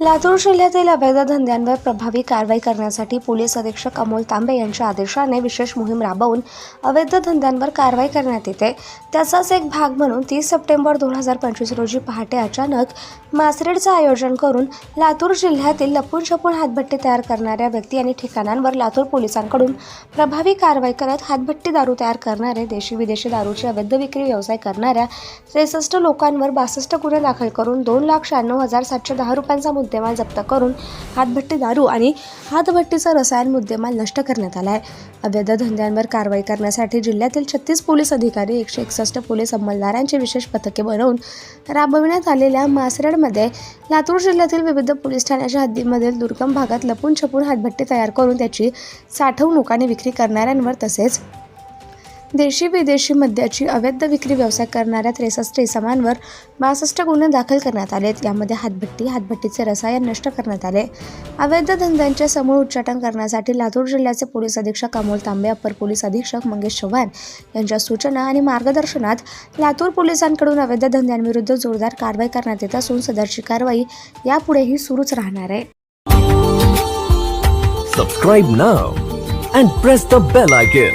लातूर जिल्ह्यातील अवैध धंद्यांवर प्रभावी कारवाई करण्यासाठी पोलीस अधीक्षक अमोल तांबे यांच्या आदेशाने विशेष मोहीम राबवून अवैध धंद्यांवर कारवाई करण्यात येते. त्याचाच एक भाग म्हणून तीस सप्टेंबर दोन हजार पंचवीस रोजी पहाटे अचानक मासरेडचं आयोजन करून लातूर जिल्ह्यातील लपून छपून हातभट्टी तयार करणाऱ्या व्यक्ती आणि ठिकाणांवर लातूर पोलिसांकडून प्रभावी कारवाई करत हातभट्टी दारू तयार करणारे देशी विदेशी दारूची अवैध विक्री व्यवसाय करणाऱ्या त्रेसष्ट लोकांवर बासष्ट गुन्हे दाखल करून दोन लाख शहाण्णव हजार सातशे दहा रुपयांचा मुद्देमाल जप्त करून हातभट्टी दारू आणि हातभट्टीचं रसायन मुद्देमाल नष्ट करण्यात आला आहे अवैध धंद्यांवर कारवाई करण्यासाठी जिल्ह्यातील छत्तीस पोलीस अधिकारी एकशे एकसष्ट पोलीस अंमलदारांची विशेष पथके बनवून राबविण्यात आलेल्या मासरडमध्ये लातूर जिल्ह्यातील विविध पोलीस ठाण्याच्या हद्दीमधील दुर्गम भागात लपून छपून हातभट्टी तयार करून त्याची साठवणूक आणि विक्री करणाऱ्यांवर तसेच देशी विदेशी मद्याची अवैध विक्री व्यवसाय करणाऱ्या त्रेसष्ट इसमांवर बासष्ट गुन्हे दाखल करण्यात आलेत. यामध्ये हातभट्टी हातभट्टीचे रसायन नष्ट करण्यात आले. अवैध धंद्यांचे समूळ उच्चाटन करण्यासाठी लातूर जिल्ह्याचे पोलीस अधीक्षक अमोल तांबे अप्पर पोलीस अधीक्षक मंगेश चव्हाण यांच्या सूचना आणि मार्गदर्शनात लातूर पोलिसांकडून अवैध धंद्यांविरुद्ध जोरदार कारवाई करण्यात येत असून सदरची कारवाई यापुढेही सुरूच राहणार आहे. Subscribe now and press the bell icon.